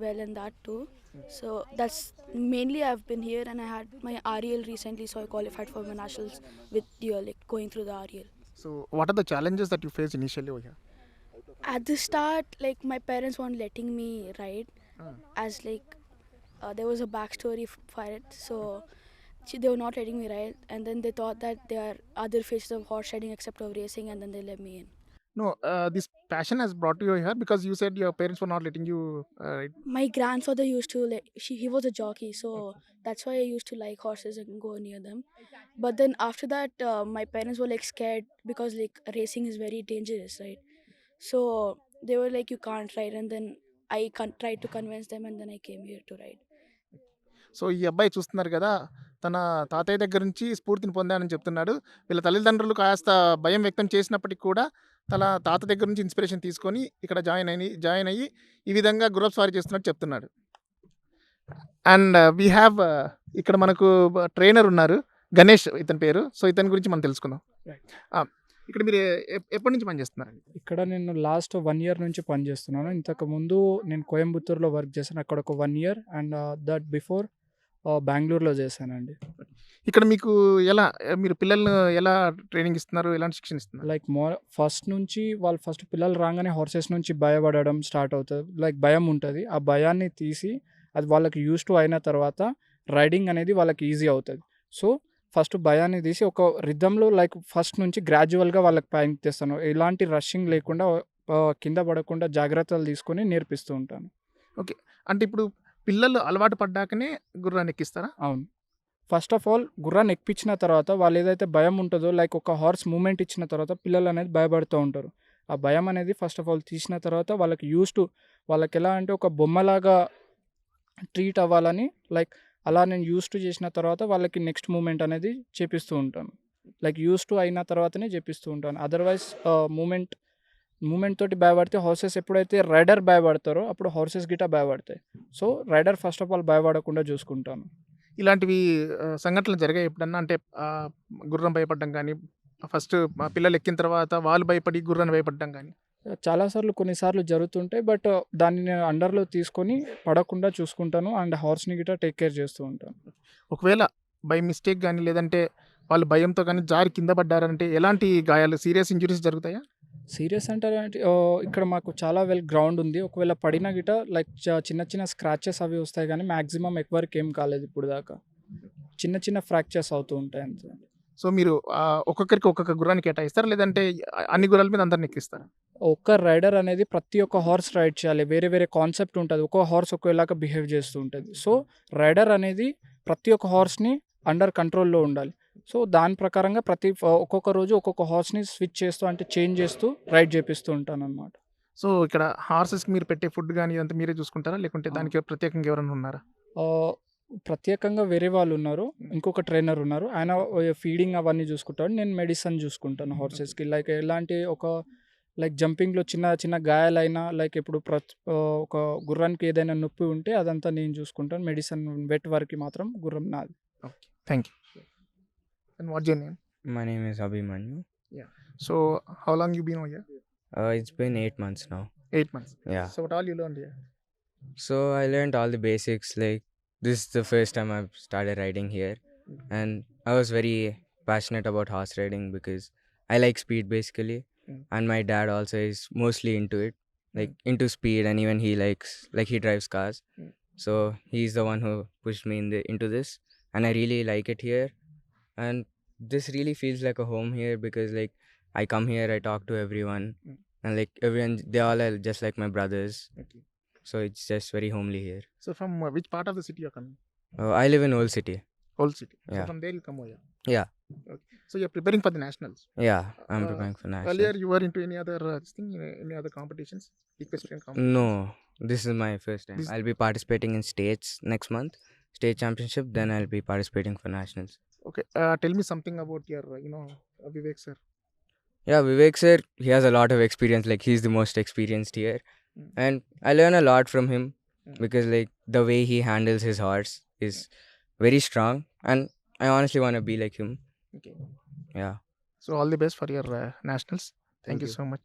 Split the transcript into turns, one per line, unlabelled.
well in that too. So that's mainly I've been here and I had my REL recently, so I qualified for my nationals with year like going through the REL.
So, what are the challenges that you faced initially over here?
At the start, like my parents weren't letting me ride,
Ah.
as like uh, there was a backstory for it. So they were not letting me ride, and then they thought that there are other phases of horse riding except of racing, and then they let me in.
No, uh, this passion has brought you here because you said your parents were not letting you uh, ride.
My grandfather used to like she he was a jockey, so that's why I used to like horses and go near them. But then after that, uh, my parents were like scared because like racing is very dangerous, right? So they were like, you can't ride, and then I con- tried to convince them, and then I came here to ride.
So ఈ అబ్బాయి చూస్తున్నారు కదా తన తాతయ్య దగ్గర నుంచి స్ఫూర్తిని పొందానని చెప్తున్నాడు వీళ్ళ తల్లిదండ్రులు కాస్త భయం వ్యక్తం చేసినప్పటికీ కూడా తన తాత దగ్గర నుంచి ఇన్స్పిరేషన్ తీసుకొని ఇక్కడ జాయిన్ అయ్యి జాయిన్ అయ్యి ఈ విధంగా గుర్రపు స్వారీ చేస్తున్నట్టు చెప్తున్నాడు. అండ్ వీ హ్యావ్ ఇక్కడ మనకు ట్రైనర్ ఉన్నారు. గణేష్ ఇతని పేరు. సో ఇతని గురించి మనం తెలుసుకుందాం. ఇక్కడ మీరు ఎప్- ఎప్పటి నుంచి పనిచేస్తున్నారు
ఇక్కడ నేను లాస్ట్ వన్ ఇయర్ నుంచి పనిచేస్తున్నాను ఇంతకు ముందు నేను కోయంబత్తూర్లో వర్క్ చేశాను. అక్కడ ఒక one year and that before బెంగళూరులో చేశానండి.
ఇక్కడ మీకు ఎలా మీరు పిల్లల్ని ఎలా ట్రైనింగ్ ఇస్తున్నారు? ఎలాంటి శిక్షణ ఇస్తున్నారు?
లైక్ మో ఫస్ట్ నుంచి వాళ్ళు ఫస్ట్ పిల్లలు రాగానే హార్సెస్ నుంచి భయపడడం స్టార్ట్ అవుతుంది. లైక్ భయం ఉంటుంది. ఆ భయాన్ని తీసి అది వాళ్ళకి యూస్ టు అయిన తర్వాత రైడింగ్ అనేది వాళ్ళకి ఈజీ అవుతుంది. సో ఫస్ట్ భయాన్ని తీసి ఒక రిధంలో లైక్ ఫస్ట్ నుంచి గ్రాడ్యువల్గా వాళ్ళకి పైకి తెస్తాను. ఎలాంటి రషింగ్ లేకుండా కింద పడకుండా జాగ్రత్తలు తీసుకొని నేర్పిస్తూ ఉంటాను.
అంటే ఇప్పుడు పిల్లలు అలవాటు పడ్డాకనే గుర్రాన్ని ఎక్కిస్తారా
అవును. ఫస్ట్ ఆఫ్ ఆల్ గుర్రాన్ని ఎక్కించిన తర్వాత వాళ్ళు ఏదైతే భయం ఉంటుందో లైక్ ఒక హార్స్ మూమెంట్ ఇచ్చిన తర్వాత పిల్లలు అనేది భయపడుతూ ఉంటారు. ఆ భయం అనేది ఫస్ట్ ఆఫ్ ఆల్ తీసిన తర్వాత వాళ్ళకి యూస్ టు వాళ్ళకి ఎలా అంటే ఒక బొమ్మలాగా ట్రీట్ అవ్వాలని లైక్ అలా నేను యూస్ టు చేసిన తర్వాత వాళ్ళకి నెక్స్ట్ మూమెంట్ అనేది చేపిస్తూ ఉంటాను. లైక్ యూస్ టు అయిన తర్వాతనే చేపిస్తూ ఉంటాను. అదర్వైజ్ మూమెంట్ మూమెంట్ తోటి భయపడితే హార్సెస్ ఎప్పుడైతే రైడర్ భయపడతారో అప్పుడు హార్సెస్ గిట్ట భయపడతాయి so rider first of all భయపడకుండా చూసుకుంటాను.
ఇలాంటివి సంఘటనలు జరిగాయి ఎప్పుడన్నా? అంటే గుర్రం భయపడడం కానీ ఫస్ట్ పిల్లలు ఎక్కిన తర్వాత వాళ్ళు భయపడి గుర్రాన్ని భయపడడం కానీ?
చాలాసార్లు కొన్నిసార్లు జరుగుతుంటాయి. బట్ దాన్ని నేను అండర్లో తీసుకొని పడకుండా చూసుకుంటాను అండ్ హార్స్ని గిట్ట టేక్ కేర్ చేస్తూ ఉంటాను.
ఒకవేళ బై మిస్టేక్ కానీ లేదంటే వాళ్ళు భయంతో కానీ జారి కింద పడ్డారంటే ఎలాంటి గాయాలు సీరియస్ ఇంజురీస్ జరుగుతాయా?
సీరియస్ అంటే ఇక్కడ మాకు చాలా వెల్ గ్రౌండ్ ఉంది. ఒకవేళ పడినా గిట్ట లైక్ చిన్న చిన్న స్క్రాచెస్ అవి వస్తాయి కానీ మ్యాక్సిమం ఎక్కువరికి ఏం కాలేదు ఇప్పుడు దాకా. చిన్న చిన్న ఫ్రాక్చర్స్ అవుతూ ఉంటాయి అంతే.
సో మీరు ఒక్కొక్కరికి ఒక్కొక్క గుర్రాన్ని కేటాయిస్తారా? లేదంటే అన్ని గుర్రాల మీద అందరిని ఎక్కిస్తారా?
ఒక్క రైడర్ అనేది ప్రతి ఒక్క హార్స్ రైడ్ చేయాలి. వేరే వేరే కాన్సెప్ట్ ఉంటుంది. ఒక్కో హార్స్ ఒకేలాగా బిహేవ్ చేస్తూ ఉంటుంది. సో రైడర్ అనేది ప్రతి ఒక్క హార్స్ని అండర్ కంట్రోల్లో ఉండాలి. సో దాని ప్రకారంగా ప్రతి ఒక్కొక్క రోజు ఒక్కొక్క హార్స్ని స్విచ్ చేస్తూ అంటే చేంజ్ చేస్తూ రైడ్ చేపిస్తూ ఉంటాను అనమాట
సో ఇక్కడ హార్సెస్కి మీరు పెట్టే ఫుడ్ కానీ ఇదంతా మీరే చూసుకుంటారా? లేకుంటే దానికి ప్రత్యేకంగా ఎవరైనా ఉన్నారా?
ప్రత్యేకంగా వేరే వాళ్ళు ఉన్నారు. ఇంకొక ట్రైనర్ ఉన్నారు. ఆయన ఫీడింగ్ అవన్నీ చూసుకుంటాడు. నేను మెడిసిన్ చూసుకుంటాను హార్సెస్కి. లైక్ ఎలాంటి ఒక లైక్ జంపింగ్లో చిన్న చిన్న గాయాలైనా లైక్ ఇప్పుడు ప్ర ఒక గుర్రానికి ఏదైనా నొప్పి ఉంటే అదంతా నేను చూసుకుంటాను. మెడిసిన్ వెట్ వరకు మాత్రం గుర్రం నాది.
Thank you And what's your name?
My name is Abhimanyu.
Yeah. So how long you been over here?
Uh, it's been eight months now.
Eight months.
Yeah.
So what all you learned here?
So I learned all the basics. Like this is the first time I've started riding here, mm-hmm. and I was very passionate about horse riding because I like speed basically,
mm-hmm.
and my dad also is mostly into it, like mm-hmm. into speed, and even he likes like he drives cars.
Mm.
So he's the one who pushed me in the, into this, and I really like it here and this really feels like a home here because like I come here, I talk to everyone,
Mm.
and like everyone, they all are just like my brothers. So it's just very homely here.
So from uh, which part of the city you're coming?
Uh, I live in Old City.
Old city. So
Yeah.
from there you come over.
Yeah.
Okay. So you're preparing for the nationals.
Yeah, I'm
Uh,
preparing for nationals.
Earlier you were into any other uh, thing, any other competitions, equestrian.
No, this is my first time.
This-
I'll be participating in states next month, state championship. Then I'll be participating for nationals
okay uh, tell me something about your uh, you know uh, vivek sir
Yeah, Vivek sir, he has a lot of experience. Like he's the most experienced here,
Mm.
and I learn a lot from him
Mm.
because like the way he handles his horse is very strong, and I honestly want to be like him.
okay
Yeah.
so all the best for your uh, nationals thank,
Thank
you
you.
so much